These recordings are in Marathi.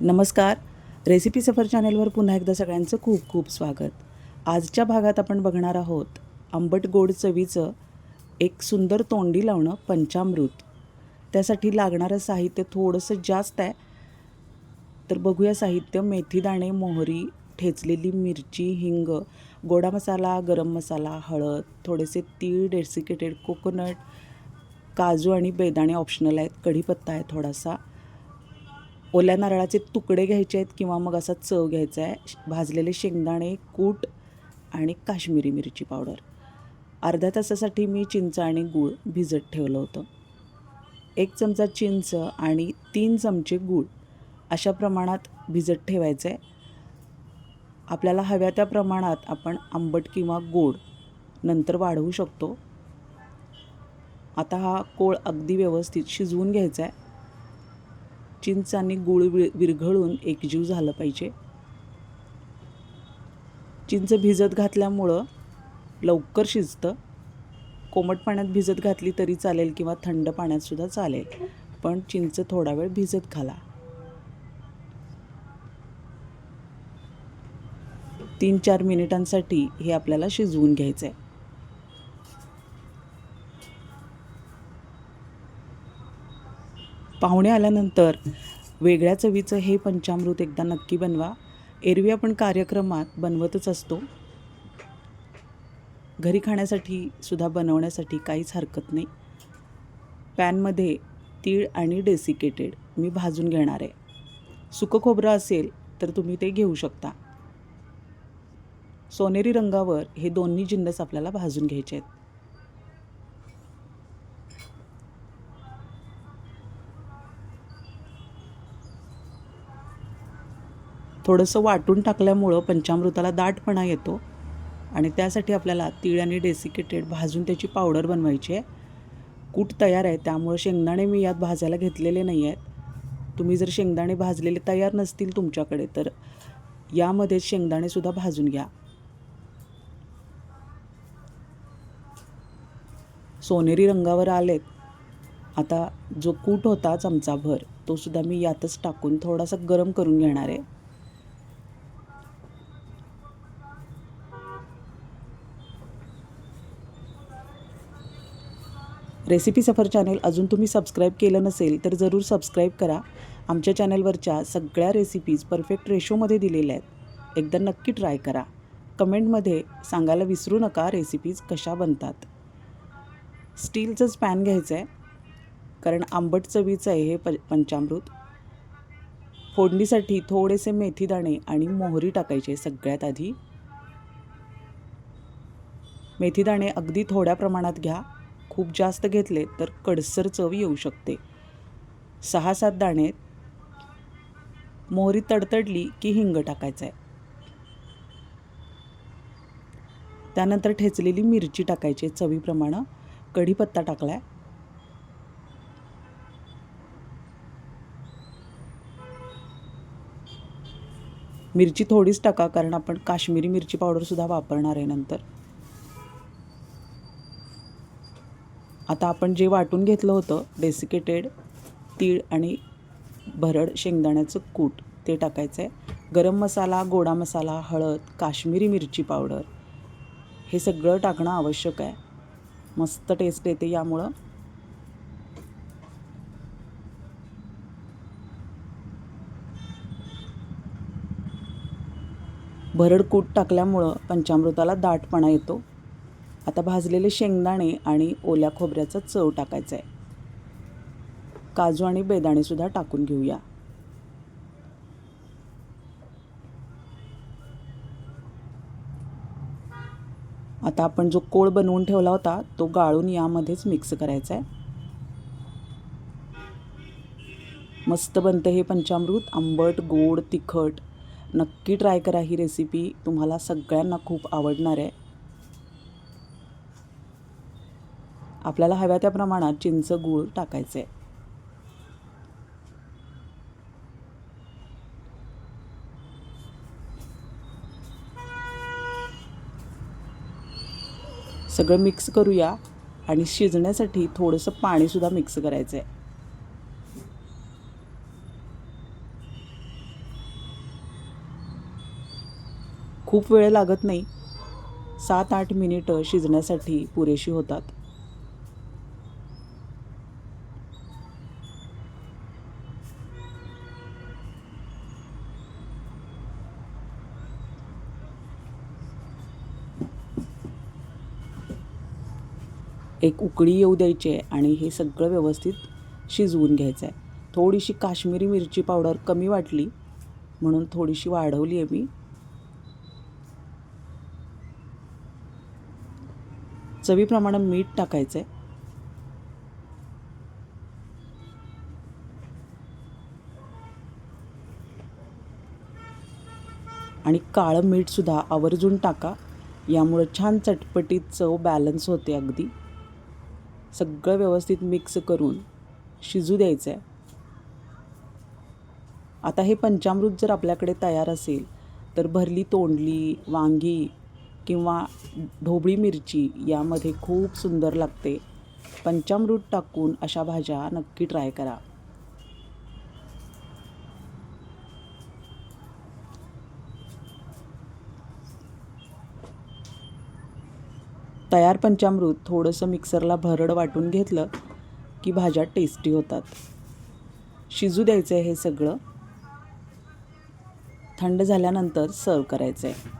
नमस्कार. रेसिपी सफर चॅनेलवर पुन्हा एकदा सगळ्यांचं खूप खूप स्वागत. आजच्या भागात आपण बघणार आहोत आंबट गोड चवीचं एक सुंदर तोंडी लावणं पंचामृत. त्यासाठी लागणारं साहित्य थोडंसं जास्त आहे. तर बघूया साहित्य मेथी दाणे मोहरी ठेचलेली मिरची हिंग गोडा मसाला गरम मसाला हळद थोडेसे तीळ डेसिकेटेड कोकोनट काजू आणि बेदाणे ऑप्शनल आहेत. कढीपत्ता आहे थोडासा. ओल्या नारळाचे तुकडे घ्यायचे आहेत किंवा मग असा चव घ्यायचा आहे. भाजलेले शेंगदाणे कूट आणि काश्मीरी मिरची पावडर. अर्ध्या तासासाठी मी चिंच आणि गूळ भिजत ठेवलं होतं. एक चमचा चिंच आणि तीन चमचे गूळ अशा प्रमाणात भिजत ठेवायचं. आहे आपल्याला हव्या त्या प्रमाणात आपण आंबट किंवा गोड नंतर वाढवू शकतो. आता हा कोळ अगदी व्यवस्थित शिजवून घ्यायचा आहे. चिंच आणि गूळ वि विरघळून एकजीव झालं पाहिजे. चिंच भिजत घातल्यामुळं लवकर शिजतं. कोमट पाण्यात भिजत घातली तरी चालेल किंवा थंड पाण्यातसुद्धा चालेल पण चिंच थोडा वेळ भिजत घाला. तीन चार मिनिटांसाठी हे आपल्याला शिजवून घ्यायचं आहे पाहुणे आल्यानंतर वेगळ्या चवीचं हे पंचामृत एकदा नक्की बनवा. एरवी आपण कार्यक्रमात बनवतच असतो. घरी खाण्यासाठी सुद्धा बनवण्यासाठी काहीच हरकत नाही. पॅनमध्ये तीळ आणि डेसिकेटेड मी भाजून घेणार आहे. सुकं खोबरं असेल तर तुम्ही ते घेऊ शकता. सोनेरी रंगावर हे दोन्ही जिन्नस आपल्याला भाजून घ्यायचे आहेत. थोडंसं वाटून टाकल्यामुळं पंचामृताला दाटपणा येतो आणि त्यासाठी आपल्याला तीळ आणि डेसिकेटेड भाजून त्याची पावडर बनवायची आहे. कूट तयार आहे त्यामुळं शेंगदाणे मी यात भाजायला घेतलेले नाही आहेत तुम्ही जर शेंगदाणे भाजलेले तयार नसतील तुमच्याकडे तर यामध्ये शेंगदाणेसुद्धा भाजून घ्या. सोनेरी रंगावर आलेत. आता जो कूट होता चमचाभर तो सुद्धा मी यातच टाकून थोडासा गरम करून घेणार आहे. रेसिपी सफर चॅनेल अजून तुम्ही सबस्क्राईब केलं नसेल तर जरूर सबस्क्राईब करा. आमच्या चॅनेलवरच्या सगळ्या रेसिपीज परफेक्ट रेशोमध्ये दिलेल्या आहेत. एकदा नक्की ट्राय करा. कमेंटमध्ये सांगायला विसरू नका रेसिपीज कशा बनतात. स्टीलचंच पॅन घ्यायचं आहे कारण आंबट चवीचं आहे हे प पंचामृत. फोडणीसाठी थोडेसे मेथीदाणे आणि मोहरी टाकायचे सगळ्यात आधी. मेथीदाणे अगदी थोड्या प्रमाणात घ्या. खूप जास्त घेतले तर कडसर चव येऊ शकते. सहा सात दाणे मोहरी तडतडली की हिंग टाकायचं आहे त्यानंतर ठेचलेली मिरची टाकायची चवीप्रमाणे. कढीपत्ता टाकलाय. मिरची थोडीच टाका कारण आपण काश्मीरी मिरची पावडरसुद्धा वापरणार आहे नंतर. आता आपण जे वाटून घेतलं होतं डेसिकेटेड तीळ आणि भरड शेंगदाण्याचं कूट ते टाकायचं आहे गरम मसाला गोडा मसाला हळद काश्मीरी मिरची पावडर हे सगळं टाकणं आवश्यक आहे. मस्त टेस्ट येते यामुळं. भरड कूट टाकल्यामुळं पंचामृताला दाटपणा येतो. आता भाजलेले शेंगदाणे आणि ओल्या खोबऱ्याचा चव टाकायचा आहे काजू आणि बेदाणेसुद्धा टाकून घेऊया. आता आपण जो कोळ बनवून ठेवला होता तो गाळून यामध्येच मिक्स करायचा आहे मस्त बनतं हे पंचामृत आंबट गोड तिखट. नक्की ट्राय करा ही रेसिपी. तुम्हाला सगळ्यांना खूप आवडणार आहे. आपल्याला हव्या त्या प्रमाणात चिंच गूळ टाकायचं. आहे सगळं मिक्स करूया आणि शिजण्यासाठी थोडंसं पाणीसुद्धा मिक्स करायचं आहे खूप वेळ लागत नाही. सात आठ मिनिटं शिजण्यासाठी पुरेशी होतात. एक उकळी येऊ द्यायची आहे आणि हे सगळं व्यवस्थित शिजवून घ्यायचं आहे. थोडीशी काश्मीरी मिरची पावडर कमी वाटली म्हणून थोडीशी वाढवली आहे मी. चवीप्रमाणे मीठ टाकायचं आहे. आणि काळं मीठसुद्धा आवर्जून टाका. यामुळं छान चटपटीत चव बॅलन्स होते अगदी. सगळं व्यवस्थित मिक्स करून शिजू द्यायचं आहे आता हे पंचामृत जर आपल्याकडे तयार असेल तर भरली तोंडली वांगी किंवा ढोबळी मिरची यामध्ये खूप सुंदर लागते. पंचामृत टाकून अशा भाज्या नक्की ट्राय करा. तयार पंचामृत थोडंसं मिक्सरला भरड वाटून घेतलं की भाज्या टेस्टी होतात. शिजू द्यायचं आहे हे सगळं. थंड झाल्यानंतर सर्व करायचं आहे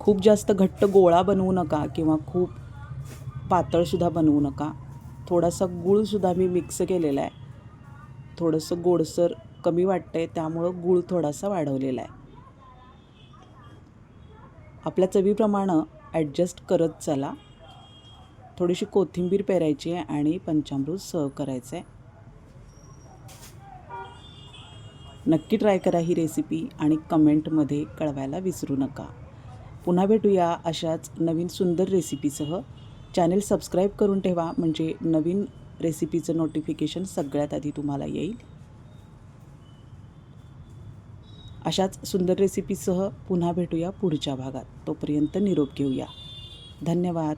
खूप जास्त घट्ट गोळा बनवू नका किंवा खूप पातळसुद्धा बनवू नका. थोडासा गूळसुद्धा मी मिक्स केलेला आहे थोडंसं गोडसर कमी वाटतं आहे त्यामुळं गूळ थोडासा वाढवलेला आहे. आपल्या चवीप्रमाणे ॲडजस्ट करत चला. थोडीशी कोथिंबीर पेरायची आहे आणि पंचामृत सर्व करायचं आहे नक्की ट्राय करा ही रेसिपी आणि कमेंटमध्ये कळवायला विसरू नका. पुन्हा भेटूया अशाच नवीन सुंदर रेसिपीसह चॅनेल सबस्क्राईब करून ठेवा म्हणजे नवीन रेसिपीचं नोटिफिकेशन सगळ्यात आधी तुम्हाला येईल. अशाच सुंदर रेसिपीसह पुन्हा भेटूया पुढच्या भागात. तोपर्यंत निरोप घेऊया. धन्यवाद.